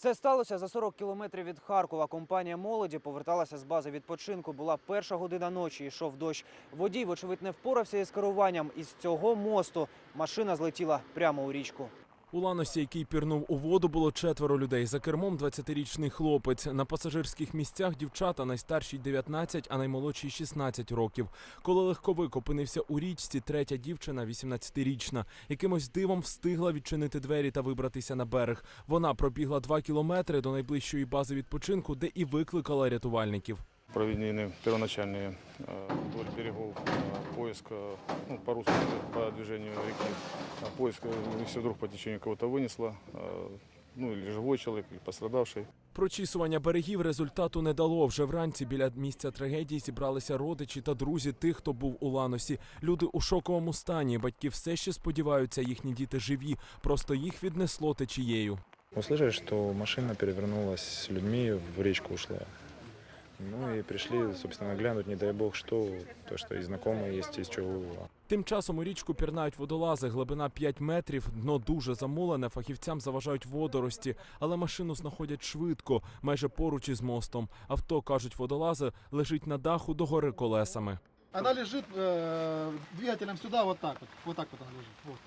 Це сталося за 40 кілометрів від Харкова. Компанія молоді поверталася з бази відпочинку. Була перша година ночі. Йшов дощ. Водій, вочевидь, не впорався із керуванням. Із цього мосту машина злетіла прямо у річку. У ланосі, який пірнув у воду, було четверо людей. За кермом 20-річний хлопець. На пасажирських місцях дівчата найстаршій 19, а наймолодшій 16 років. Коли легковик опинився у річці, третя дівчина, 18-річна, якимось дивом встигла відчинити двері та вибратися на берег. Вона пробігла 2 кілометри до найближчої бази відпочинку, де і викликала рятувальників. Проведены первоначальные э, вдоль берегов э, поиск, э, ну, по-русски по движению реки, э, поиск, э, если вдруг по течению кого-то вынесло, э, ну или живой человек, или пострадавший. Прочісування берегів результату не дало. Вже вранці біля місця трагедії зібралися родичі та друзі тих, хто був у ланосі. Люди у шоковому стані. Батьки все ще сподіваються, їхні діти живі. Просто їх віднесло течією. Услышали, что машина перевернулась с людьми, в речку ушла. Ну и пришли, собственно, глянуть, не дай бог, что, то, что и знакомые есть, из чего. Тим часом у річку пірнають водолази. Глибина 5 метрів, дно дуже замулене. Фахівцям заважають водорості, але машину знаходять швидко, майже поруч із мостом. Авто кажуть водолази, лежить на даху догори колесами. Она лежит э, двигателем сюда, вот так вот. Вот так вот она лежит. Вот.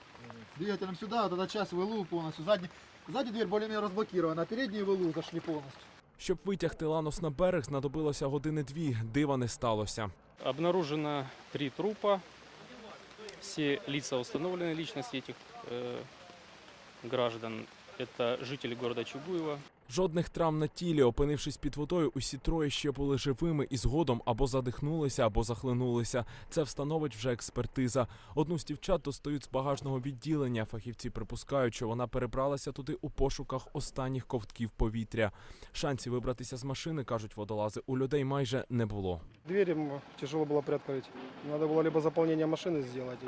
Двигателем сюда, вот эта часть ВЛУ полностью. Задний, задняя дверь более-менее разблокирована, а передние ВЛУ зашли полностью. Щоб витягти ланос на берег, знадобилося години дві. Дива не сталося. Обнаружено три трупа. Все лица установлены, личности этих э, граждан. Это жители города Чугуева. Жодних травм на тілі, опинившись під водою, усі троє ще були живими і згодом або задихнулися, або захлинулися. Це встановить вже експертиза. Одну з дівчат достають з багажного відділення. Фахівці припускають, що вона перебралася туди у пошуках останніх ковтків повітря. Шансів вибратися з машини, кажуть водолази, у людей майже не було. Двери м, тяжело было приоткрыть. Надо было либо заполнение машины сделать и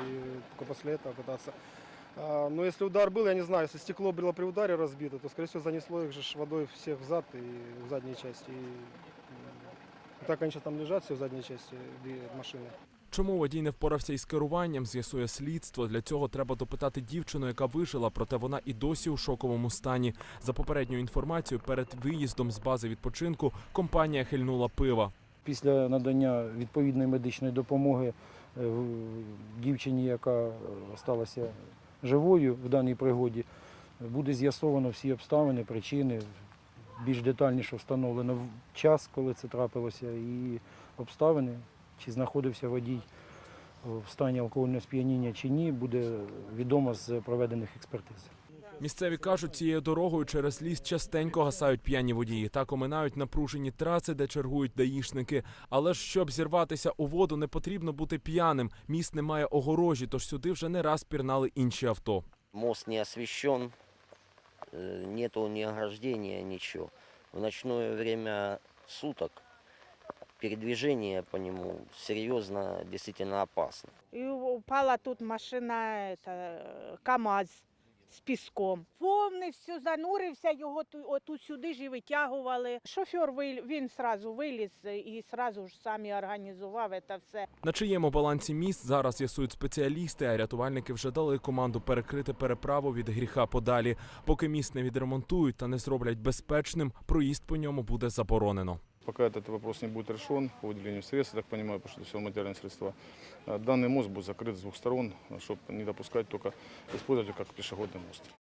только после этого пытаться. А, Но если удар был, я не знаю, если стекло было при ударе разбито, то, скорее всего, занесло их же ж водой всех взад и в задней части. И, м, так они сейчас там лежат все в задней части две машины. Чому водій не впорався із керуванням, з'ясує слідство. Для цього треба допитати дівчину, яка вижила, проте вона і досі у шоковому стані. За попередньою інформацією, перед виїздом з бази відпочинку компанія хильнула пива. Після надання відповідної медичної допомоги е, в- дівчині, яка сталася живою в даній пригоді, буде з'ясовано всі обставини, причини, більш детальніше встановлено час, коли це трапилося, і обставини, чи знаходився водій в стані алкогольного сп'яніння чи ні, буде відомо з проведених експертиз. Місцеві кажуть, цією дорогою через ліс частенько гасають п'яні водії. Так оминають напружені траси, де чергують даїшники. Але ж щоб зірватися у воду, не потрібно бути п'яним. Міст не має огорожі, тож сюди вже не раз пірнали інші авто. Мост не освещен, э, нету ни ограждения, ничего. В ночное время суток передвижение по нему серьезно, действительно опасно. І упала тут машина, это, КАМАЗ з піском. Все занурився, його ту, отут сюди ж і витягували. Шофер він сразу виліз і сразу ж самі організував це все. На чиєму балансі міст зараз з'ясують спеціалісти, а рятувальники вже дали команду перекрити переправу від гріха подалі. Поки міст не відремонтують та не зроблять безпечним, проїзд по ньому буде заборонено. Пока этот вопрос не будет решен по выделению средств, я так понимаю, потому что это все материальные средства, э, данный мост будет закрыт с двух сторон, чтобы не допускать только использовать его как пешеходный мост.